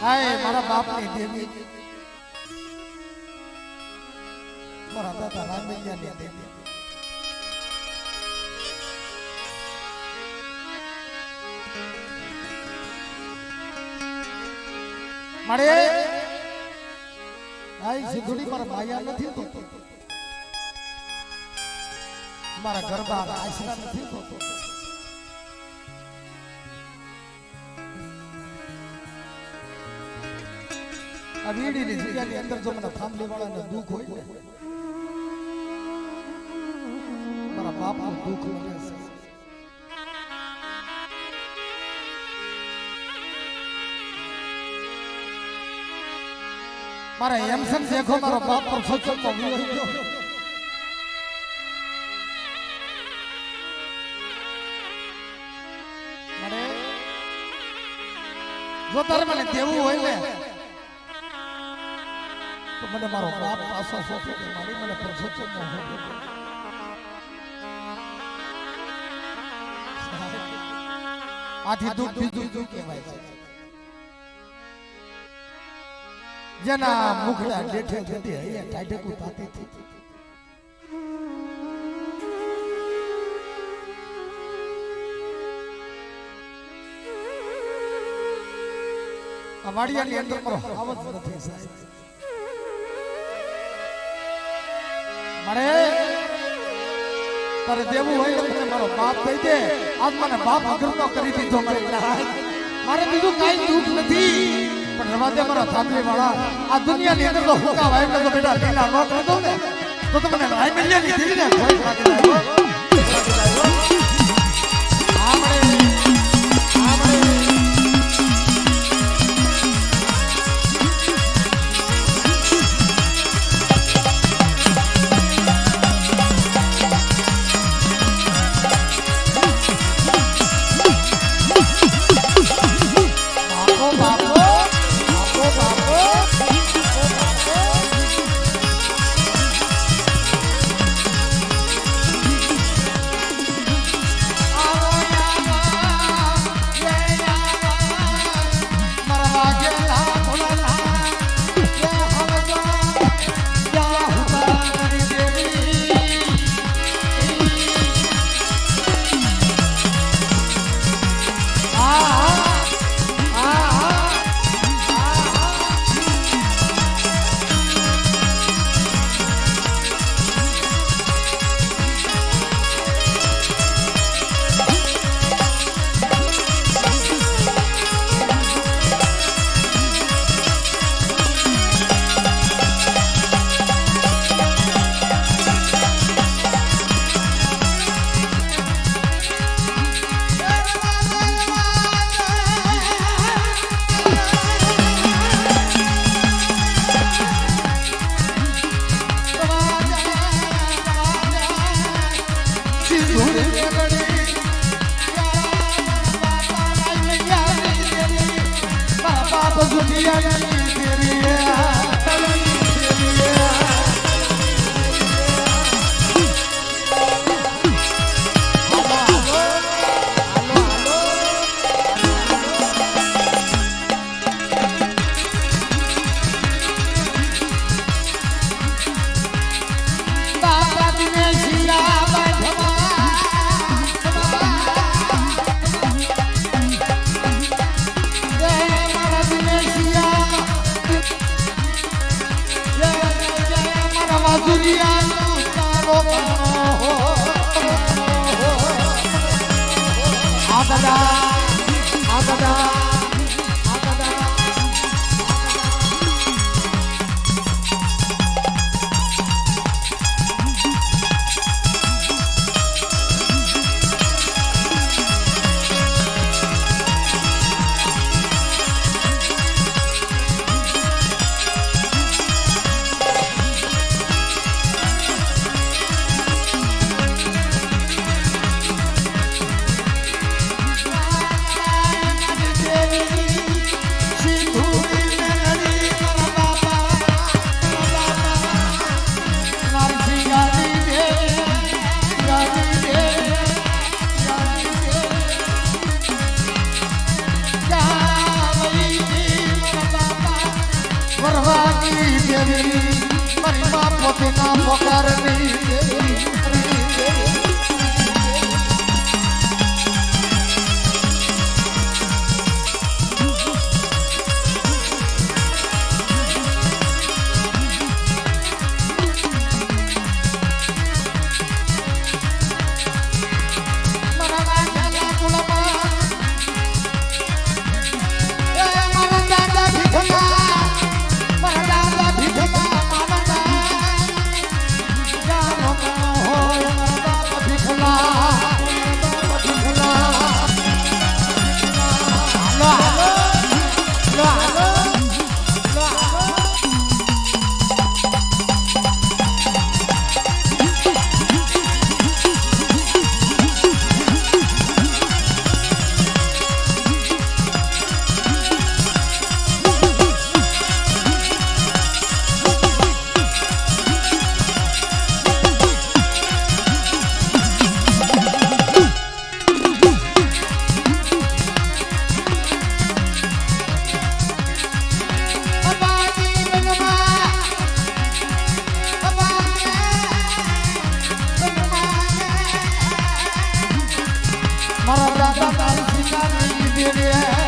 હાય મારા બાપની દેવી મારા દાદા રામૈયાની દેવી મળે હાય સિદ્ધુડી મારા માયા નથી તો મારા ગરબા આશરા નથી તો આ વીડીની જગ્યાની અંદર જો મને ફામલી વાળાને દુઃખ હોય ને મારા બાપનું દુઃખ મને મારા હેમસન શેખો મારો બાપ પર ગયો જો તારે મને દેવું હોય ને તો મને મારો બાપ પાછો સોંપી દે મારી મને દે આથી દુઃખ બીજું શું કહેવાય? છે જેના મુખડા ડેઠે ડેઠે અહીંયા ટાઢકું તાતી આ વાડિયાની અંદર હાવજ નથી સાહેબ. મારે? તારે દેવું હોય ને મને મારો બાપ કહી દે. આજ મને બાપ અગ્રતો કરી દીધો મારે મારે બીજું કાંઈ દુઃખ નથી. પણ રવા દે મારા થાંભલી વાળા આ દુનિયાની અંદર તો હુકા વાય તો બેટા લીલા નો કરી ને. તો તમને મને રાય મિલિયનની દીધી ને Yeah, yeah. મોતીના પગારની મારા દાદા તારી સીતાની લીધી રે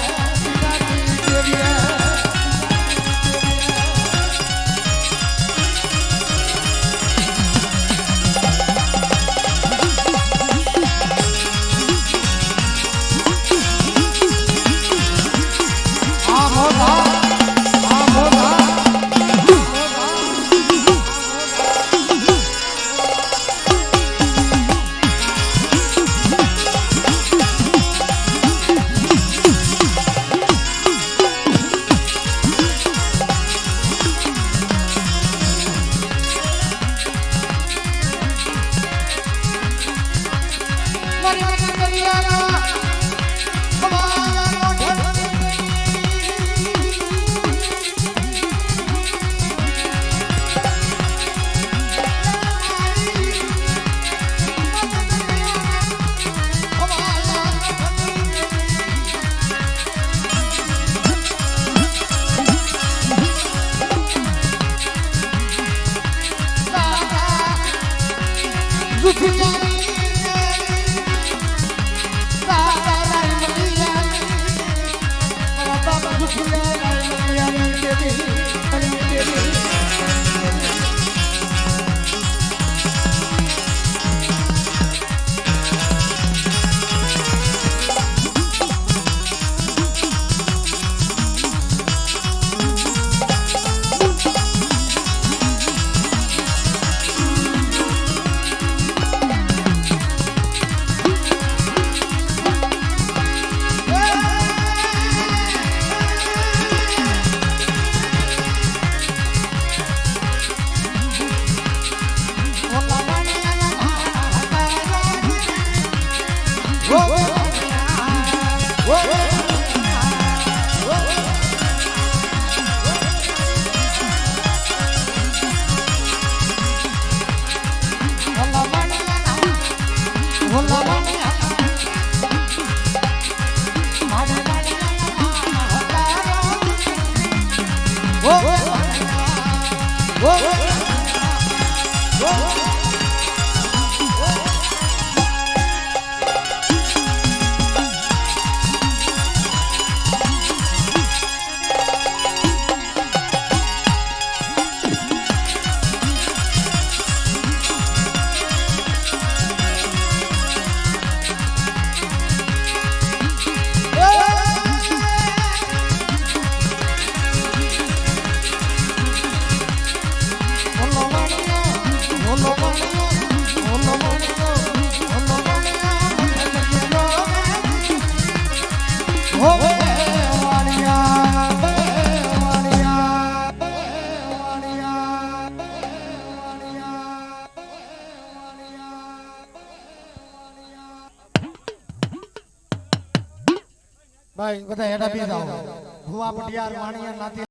બધા હેડા બી જાઓ. ભુવા પટિયાર માણિયા નાતી